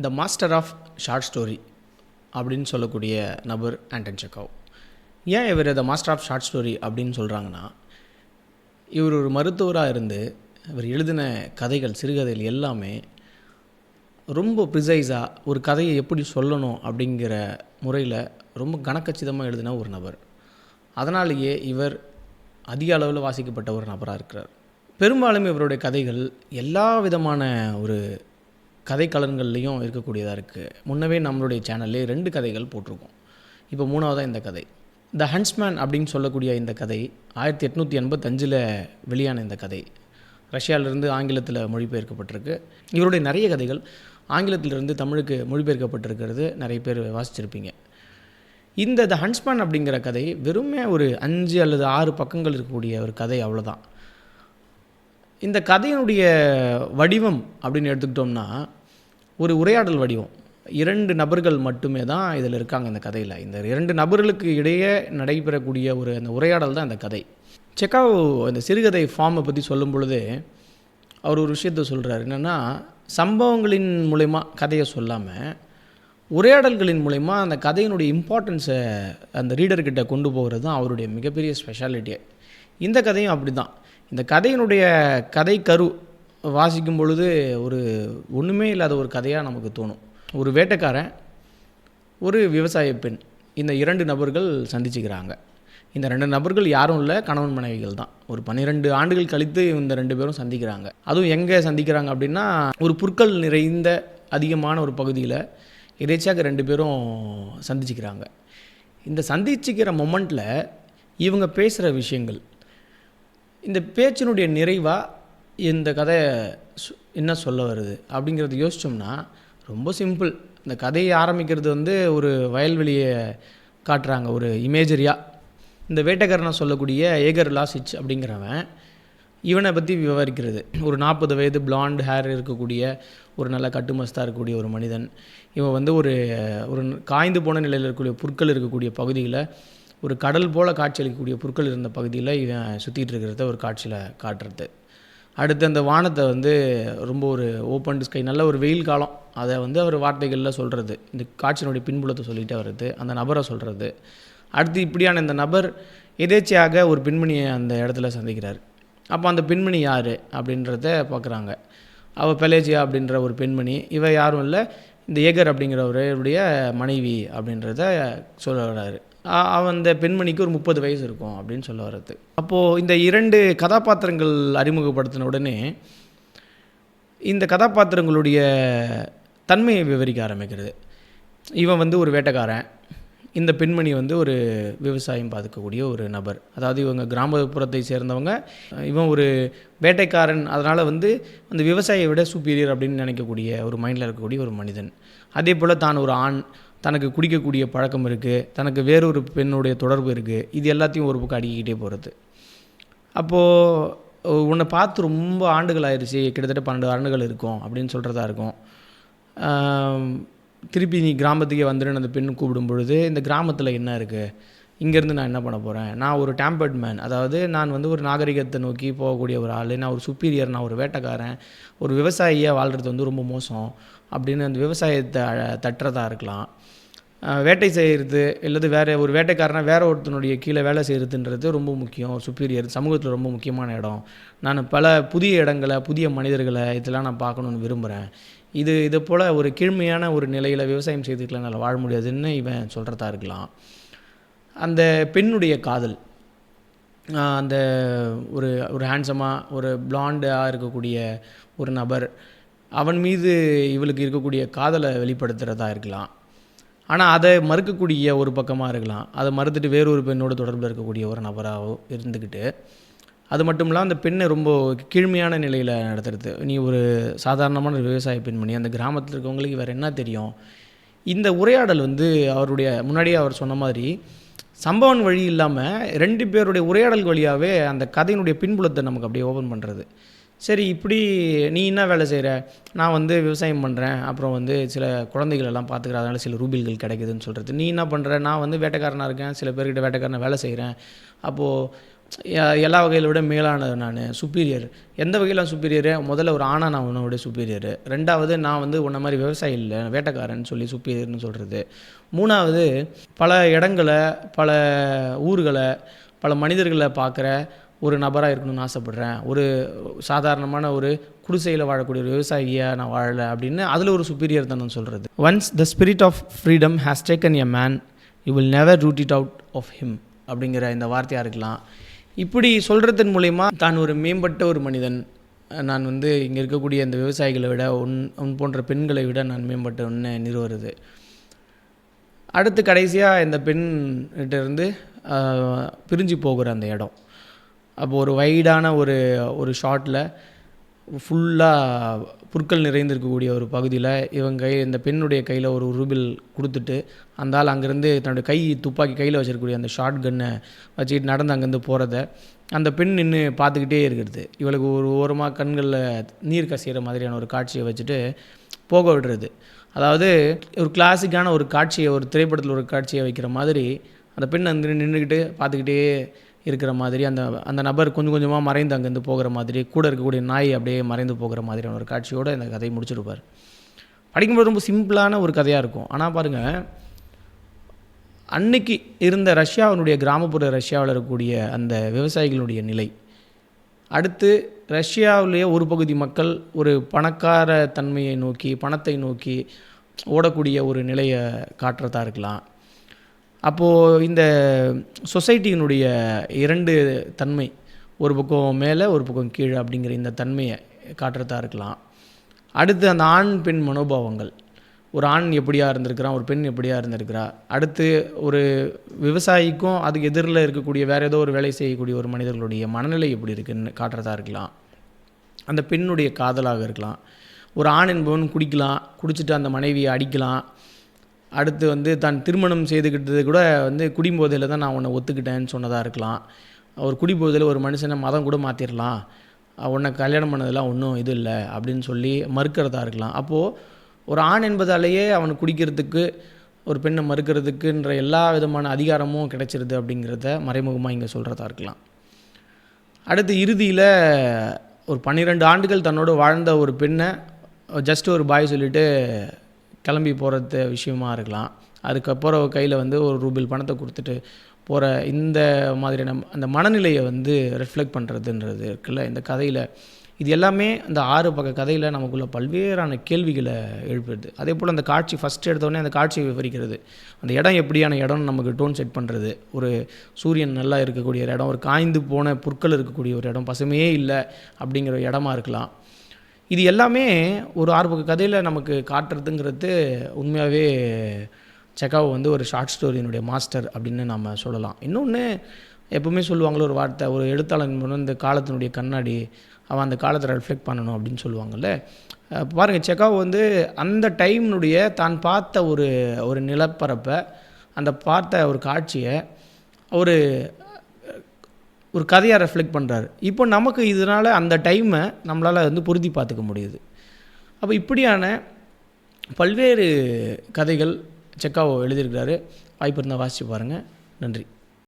The master of short story அப்படின்னு சொல்லக்கூடிய நபர் ஆண்டன் செக்காவ் ஏன் இவர் the master of short story அப்படின்னு சொல்கிறாங்கன்னா இவர் ஒரு மருத்துவராக இருந்து இவர் எழுதின கதைகள் சிறுகதைகள் எல்லாமே ரொம்ப ப்ரிசைஸாக ஒரு கதையை எப்படி சொல்லணும் அப்படிங்கிற முறையில் ரொம்ப கணக்கச்சிதமாக எழுதின ஒரு நபர். அதனாலேயே இவர் அதிக அளவில் வாசிக்கப்பட்ட ஒரு நபராக இருக்கிறார். பெரும்பாலும் இவருடைய கதைகள் எல்லா விதமான ஒரு கதைக்களன்கள்லேயும் இருக்கக்கூடியதாக இருக்குது முன்னவே நம்மளுடைய சேனல்லே ரெண்டு கதைகள் போட்டிருக்கோம். இப்போ மூணாவதாக இந்த கதை. த ஹன்ஸ்மேன் அப்படின்னு சொல்லக்கூடிய இந்த கதை ஆயிரத்தி எட்நூற்றி எண்பத்தஞ்சில் வெளியான இந்த கதை. ரஷ்யாவிலிருந்து ஆங்கிலத்தில் மொழிபெயர்க்கப்பட்டிருக்கு. இவருடைய நிறைய கதைகள் ஆங்கிலத்திலிருந்து தமிழுக்கு மொழிபெயர்க்கப்பட்டிருக்கிறது. நிறைய பேர் வாசிச்சிருப்பீங்க. இந்த த ஹன்ஸ்மேன் அப்படிங்கிற கதை வெறுமே ஒரு அஞ்சு அல்லது ஆறு பக்கங்கள் இருக்கக்கூடிய ஒரு கதை அவ்வளோதான் இந்த கதையினுடைய வடிவம் அப்படின்னு எடுத்துக்கிட்டோம்னா ஒரு உரையாடல் வடிவம். இரண்டு நபர்கள் மட்டுமே தான் இதில் இருக்காங்க இந்த கதையில். இந்த இரண்டு நபர்களுக்கு இடையே நடைபெறக்கூடிய ஒரு அந்த உரையாடல் தான் இந்த கதை. செக்காவோ அந்த சிறுகதை ஃபார்மை பற்றி சொல்லும் பொழுது அவர் ஒரு விஷயத்த சொல்கிறார் என்னென்னா சம்பவங்களின் மூலயமா கதையை சொல்லாமல் உரையாடல்களின் மூலயமா அந்த கதையினுடைய இம்பார்ட்டன்ஸை அந்த ரீடர்கிட்ட கொண்டு போகிறது தான் அவருடைய மிகப்பெரிய ஸ்பெஷாலிட்டியே இந்த கதையும் அப்படி தான் இந்த கதையினுடைய கதை கரு வாசிக்கும் பொழுது ஒரு ஒன்றுமே இல்லாத ஒரு கதையாக நமக்கு தோணும். ஒரு வேட்டைக்காரன் ஒரு விவசாய பெண் இந்த இரண்டு நபர்கள் சந்திச்சுக்கிறாங்க. இந்த ரெண்டு நபர்கள் யாரும் இல்லை கணவன் மனைவிகள் தான். ஒரு பன்னிரெண்டு ஆண்டுகள் கழித்து இந்த ரெண்டு பேரும் சந்திக்கிறாங்க. அதுவும் எங்கே சந்திக்கிறாங்க அப்படின்னா ஒரு புற்கள் நிறைந்த அதிகமான ஒரு பகுதியில் எதேச்சியாக ரெண்டு பேரும் சந்திச்சுக்கிறாங்க. இந்த சந்திச்சுக்கிற மொமெண்ட்டில் இவங்க பேசுகிற விஷயங்கள் இந்த பேச்சினுடைய நிறைவாக இந்த கதை சு- என்ன சொல்ல வருது அப்படிங்கிறத யோசித்தோம்னா ரொம்ப சிம்பிள். இந்த கதையை ஆரம்பிக்கிறது வந்து ஒரு வயல்வெளியை காட்டுறாங்க ஒரு இமேஜரியாக இந்த வேட்டைக்காரனை சொல்லக்கூடிய ஏகர் லாசிச் அப்படிங்கிறவன் இவனை பற்றி விவரிக்கிறது. ஒரு நாற்பது வயது பிளாண்ட் ஹேர் இருக்கக்கூடிய ஒரு நல்ல கட்டுமஸ்தாக இருக்கக்கூடிய ஒரு மனிதன். இவன் வந்து ஒரு ஒரு காய்ந்து போன நிலையில் இருக்கக்கூடிய புற்கள் இருக்கக்கூடிய பகுதியில் ஒரு கடல் போல் காட்சியளிக்கக்கூடிய புற்கள் இருந்த பகுதியில் இவன் சுற்றிட்டு இருக்கிறத ஒரு காட்சியில் காட்டுறது. அடுத்து அந்த வானத்தை வந்து ரொம்ப ஒரு ஓப்பன் ஸ்கை நல்ல ஒரு வெயில் காலம். அதை வந்து அவர் வார்த்தைகளில் சொல்கிறது இந்த காட்சியினுடைய பின்புலத்தை சொல்லிட்டு வர்றது அந்த நபரை சொல்கிறது அடுத்து இப்படியான இந்த நபர் எதேச்சையாக ஒரு பெண்மணியை அந்த இடத்துல சந்திக்கிறார். அப்போ அந்த பெண்மணி யார் அப்படின்றத பார்க்குறாங்க அவள் பெலேஜியா அப்படின்ற ஒரு பெண்மணி இவ யாரும் இல்லை இந்த ஏகர் அப்படிங்கிறவருடைய மனைவி அப்படின்றத சொல்ல அவன் அந்த பெண்மணிக்கு ஒரு முப்பது வயசு இருக்கும் அப்படின்னு சொல்ல வர்றது. அப்போது இந்த இரண்டு கதாபாத்திரங்கள் அறிமுகப்படுத்தின உடனே இந்த கதாபாத்திரங்களுடைய தன்மையை விவரிக்க ஆரம்பிக்கிறது. இவன் வந்து ஒரு வேட்டைக்காரன். இந்த பெண்மணி வந்து ஒரு விவசாயம் பார்த்துக்கக்கூடிய ஒரு நபர். அதாவது இவங்க கிராமப்புறத்தை சேர்ந்தவங்க. இவன் ஒரு வேட்டைக்காரன். அதனால் வந்து அந்த விவசாயியை விட சுப்பீரியர் அப்படின்னு நினைக்கக்கூடிய ஒரு மைண்டில் இருக்கக்கூடிய ஒரு மனிதன். அதே போல் தான் ஒரு ஆண். தனக்கு குடிக்கக்கூடிய பழக்கம் இருக்குது தனக்கு வேறொரு பெண்ணுடைய தொடர்பு இருக்குது இது எல்லாத்தையும் ஒரு பக்கம் அடிக்கிட்டே போகிறது அப்போது உன்னை பார்த்து ரொம்ப ஆண்டுகள் ஆயிடுச்சு கிட்டத்தட்ட பன்னெண்டு ஆண்டுகள் இருக்கும் அப்படின்னு சொல்கிறதா இருக்கும். திருப்பி நீ கிராமத்துக்கே வந்துடுன்னு அந்த பெண் கூப்பிடும் பொழுது இந்த கிராமத்தில் என்ன இருக்குது இங்கேருந்து நான் என்ன பண்ண போகிறேன் நான் ஒரு டேம்பர்ட் மேன் அதாவது நான் வந்து ஒரு நாகரிகத்தை நோக்கி போகக்கூடிய ஒரு ஆள் நான் ஒரு சுப்பீரியர் நான் ஒரு வேட்டைக்காரன் ஒரு விவசாயியாக வாழ்கிறது வந்து ரொம்ப மோசம். அப்படின்னு அந்த விவசாயத்தை தட்டுறதா இருக்கலாம். வேட்டை செய்கிறது இல்லது வேறு ஒரு வேட்டைக்காரனா வேறு ஒருத்தனுடைய கீழே வேலை செய்கிறதுன்றது ரொம்ப முக்கியம். சுப்பீரியர் சமூகத்தில் ரொம்ப முக்கியமான இடம். நான் பல புதிய இடங்களை புதிய மனிதர்களை இதெல்லாம் நான் பார்க்கணுன்னு விரும்புகிறேன் இது இது போல் ஒரு கீழ்மையான ஒரு நிலையில் விவசாயம் செய்துக்கலாம் என்னால் வாழ முடியாதுன்னு இவன் சொல்கிறதா இருக்கலாம். அந்த பெண்ணுடைய காதல். அந்த ஒரு ஒரு ஹேண்ட்ஸமாக ஒரு பிளாண்டாக இருக்கக்கூடிய ஒரு நபர் அவன் மீது இவளுக்கு இருக்கக்கூடிய காதலை வெளிப்படுத்துகிறதா இருக்கலாம். ஆனால் அதை மறுக்கக்கூடிய ஒரு பக்கமாக இருக்கலாம். அதை மறுத்துட்டு வேறொரு பெண்ணோட தொடர்பில் இருக்கக்கூடிய ஒரு நபராகவோ இருந்துக்கிட்டு அது மட்டும் இல்லாமல் அந்த பெண்ணை ரொம்ப கீழ்மையான நிலையில் நடத்துறது. நீ ஒரு சாதாரணமான ஒரு விவசாய பெண்மணி அந்த கிராமத்தில் இருக்கவங்களுக்கு வேறு என்ன தெரியும்? இந்த உரையாடல் வந்து அவருடைய முன்னாடியே அவர் சொன்ன மாதிரி சம்பவம் வழி இல்லாமல் ரெண்டு பேருடைய உரையாடல் வழியாகவே அந்த கதையினுடைய பின்புலத்தை நமக்கு அப்படியே ஓப்பன் பண்ணுறது சரி இப்படி நீ என்ன வேலை செய்கிற நான் வந்து விவசாயம் பண்ணுறேன் அப்புறம் வந்து சில குழந்தைகள் எல்லாம் பார்த்துக்கிறேன் அதனால் சில ரூபில்கள் கிடைக்குதுன்னு சொல்கிறது நீ என்ன பண்ணுற நான் வந்து வேட்டைக்காரனாக இருக்கேன். சில பேர்கிட்ட வேட்டைக்காரனை வேலை செய்கிறேன் அப்போது எல்லா வகையில விட மேலானது நான். சுப்பீரியர் எந்த வகையில் சுப்பீரியரு முதல்ல ஒரு ஆணா நான் உன்னோட சுப்பீரியரு ரெண்டாவது நான் வந்து உன்ன மாதிரி விவசாயி இல்லை வேட்டைக்காரன் சொல்லி சுப்பீரியர்னு சொல்கிறது மூணாவது பல இடங்களை பல ஊர்களை பல மனிதர்களை பார்க்குற ஒரு நபராக இருக்கணும்னு ஆசைப்பட்றேன். ஒரு சாதாரணமான ஒரு குடிசையில் வாழக்கூடிய ஒரு விவசாயியாக நான் வாழலை அப்படின்னு அதில் ஒரு சுப்பீரியர் தான் சொல்கிறது once the spirit of freedom has taken a man you will never root it out of him அப்படிங்கிற இந்த வார்த்தையாக இருக்கலாம். இப்படி சொல்கிறதன் மூலயமா தான் ஒரு மேம்பட்ட ஒரு மனிதன் நான் வந்து இங்கே இருக்கக்கூடிய இந்த விவசாயிகளை விட உன் உன் போன்ற பெண்களை விட நான் மேம்பட்டவன்னு நிறுவுறது. அடுத்து கடைசியாக இந்த பெண்கிட்ட இருந்து பிரிஞ்சு போகிற அந்த இடம். அப்போ ஒரு வைடான ஒரு ஒரு ஷாட்டில் ஃபுல்லாக புற்கள் நிறைந்திருக்கக்கூடிய ஒரு பகுதியில் இவங்க கை இந்த பெண்ணுடைய கையில் ஒரு ரூபில் கொடுத்துட்டு அந்த ஆள் அங்கேருந்து தன்னுடைய கை துப்பாக்கி கையில் வச்சிருக்கக்கூடிய அந்த ஷார்ட் கன்னை வச்சுக்கிட்டு நடந்து அங்கேருந்து போகிறத அந்த பெண் நின்று பார்த்துக்கிட்டே இருக்கிறது. இவளுக்கு ஒரு ஓரமாக கண்களில் நீர் கசிகிற மாதிரியான ஒரு காட்சியை வச்சுட்டு போக விடுறது. அதாவது ஒரு கிளாசிக்கான ஒரு காட்சியை ஒரு திரைப்படத்தில் ஒரு காட்சியை வைக்கிற மாதிரி அந்த பெண் அங்கே நின்றுக்கிட்டு பார்த்துக்கிட்டே இருக்கிற மாதிரி அந்த அந்த நபர் கொஞ்சம் கொஞ்சமாக மறைந்து அங்கேருந்து போகிற மாதிரி கூட இருக்கக்கூடிய நாய் அப்படியே மறைந்து போகிற மாதிரியான ஒரு காட்சியோடு அந்த கதையை முடிச்சிருப்பார். படிக்கும்போது ரொம்ப சிம்பிளான ஒரு கதையாக இருக்கும். ஆனால் பாருங்கள் அன்னைக்கு இருந்த ரஷ்யாவினுடைய கிராமப்புற ரஷ்யாவில் இருக்கக்கூடிய அந்த விவசாயிகளுடைய நிலை. அடுத்து ரஷ்யாவிலேயே ஒரு பகுதி மக்கள் ஒரு பணக்கார தன்மையை நோக்கி பணத்தை நோக்கி ஓடக்கூடிய ஒரு நிலையை காட்டுறதா இருக்கலாம். அப்போது இந்த சொசைட்டியினுடைய இரண்டு தன்மை ஒரு பக்கம் மேலே ஒரு பக்கம் கீழே அப்படிங்கிற இந்த தன்மையை காட்டுறதா இருக்கலாம். அடுத்து அந்த ஆண் பெண் மனோபாவங்கள். ஒரு ஆண் எப்படியா இருந்திருக்கிறான் ஒரு பெண் எப்படியா இருந்திருக்கிறா. அடுத்து ஒரு விவசாயிக்கும் அதுக்கு எதிரில் இருக்கக்கூடிய வேறு ஏதோ ஒரு வேலை செய்யக்கூடிய ஒரு மனிதர்களுடைய மனநிலை எப்படி இருக்குன்னு காட்டுறதா இருக்கலாம். அந்த பெண்ணுடைய காதலாக இருக்கலாம். ஒரு ஆண் என்பவன் குடிக்கலாம் குடிச்சிட்டு அந்த மனைவியை அடிக்கலாம். அடுத்து வந்து தான் திருமணம் செய்துக்கிட்டது கூட வந்து குடிபோதையில் தான் நான் உன்னை ஒத்துக்கிட்டேன்னு சொன்னதாக இருக்கலாம். ஒரு குடிபோதையில் ஒரு மனுஷனை மதம் கூட மாற்றிடலாம் உன்னை கல்யாணம் பண்ணதெல்லாம் ஒன்றும் இது இல்லை அப்படின்னு சொல்லி மறுக்கிறதா இருக்கலாம். அப்போது ஒரு ஆண் என்பதாலேயே அவனை குடிக்கிறதுக்கு ஒரு பெண்ணை மறுக்கிறதுக்குன்ற எல்லா விதமான அதிகாரமும் கிடைச்சிருது அப்படிங்கிறத மறைமுகமாக இங்கே சொல்கிறதா இருக்கலாம். அடுத்து இறுதியில் ஒரு பன்னிரெண்டு ஆண்டுகள் தன்னோடு வாழ்ந்த ஒரு பெண்ணை ஜஸ்ட் ஒரு பாய் சொல்லிவிட்டு கிளம்பி போகிறது விஷயமா இருக்கலாம். அதுக்கப்புறம் கையில் வந்து ஒரு ரூபில் பணத்தை கொடுத்துட்டு போகிற இந்த மாதிரியான அந்த மனநிலையை வந்து ரிஃப்ளெக்ட் பண்ணுறதுன்றது இருக்குல்ல. இந்த கதையில் இது எல்லாமே அந்த ஆறு பக்க கதையில் நமக்குள்ள பல்வேறான கேள்விகளை எழுப்புறது அதே போல் அந்த காட்சி ஃபஸ்ட் எடுத்தோடனே அந்த காட்சியை விவரிக்கிறது. அந்த இடம் எப்படியான இடம்னு நமக்கு டோன் செட் பண்ணுறது ஒரு சூரியன் நல்லா இருக்கக்கூடிய ஒரு இடம் ஒரு காய்ந்து போன புற்கள் இருக்கக்கூடிய ஒரு இடம் பசுமையே இல்லை அப்படிங்கிற இடமா இருக்கலாம். இது எல்லாமே ஒரு ஆறு கதையில் நமக்கு காட்டுறதுங்கிறது உண்மையாகவே செக்காவ் வந்து ஒரு ஷார்ட் ஸ்டோரியினுடைய மாஸ்டர் அப்படின்னு நம்ம சொல்லலாம். இன்னொன்று எப்பவுமே சொல்லுவாங்களோ ஒரு வார்த்தை ஒரு எழுத்தாளன் வந்து காலத்தினுடைய கண்ணாடி அவன் அந்த காலத்தை ரெஃப்ளெக்ட் பண்ணணும் அப்படின்னு சொல்லுவாங்கள்ல பாருங்கள் பாருங்க செக்காவ் வந்து அந்த டைம்னுடைய தான் பார்த்த ஒரு ஒரு நிலப்பரப்பை அந்த பார்த்த ஒரு காட்சியை ஒரு ஒரு கதையாக ரெஃப்ளெக்ட் பண்ணுறாரு இப்போ நமக்கு இதனால் அந்த டைமை நம்மளால் வந்து பொருத்தி பார்த்துக்க முடியுது. அப்போ இப்படியான பல்வேறு கதைகள் செக்காவோ எழுதியிருக்கிறாரு. வாய்ப்பு இருந்தால் வாசித்து பாருங்கள் நன்றி.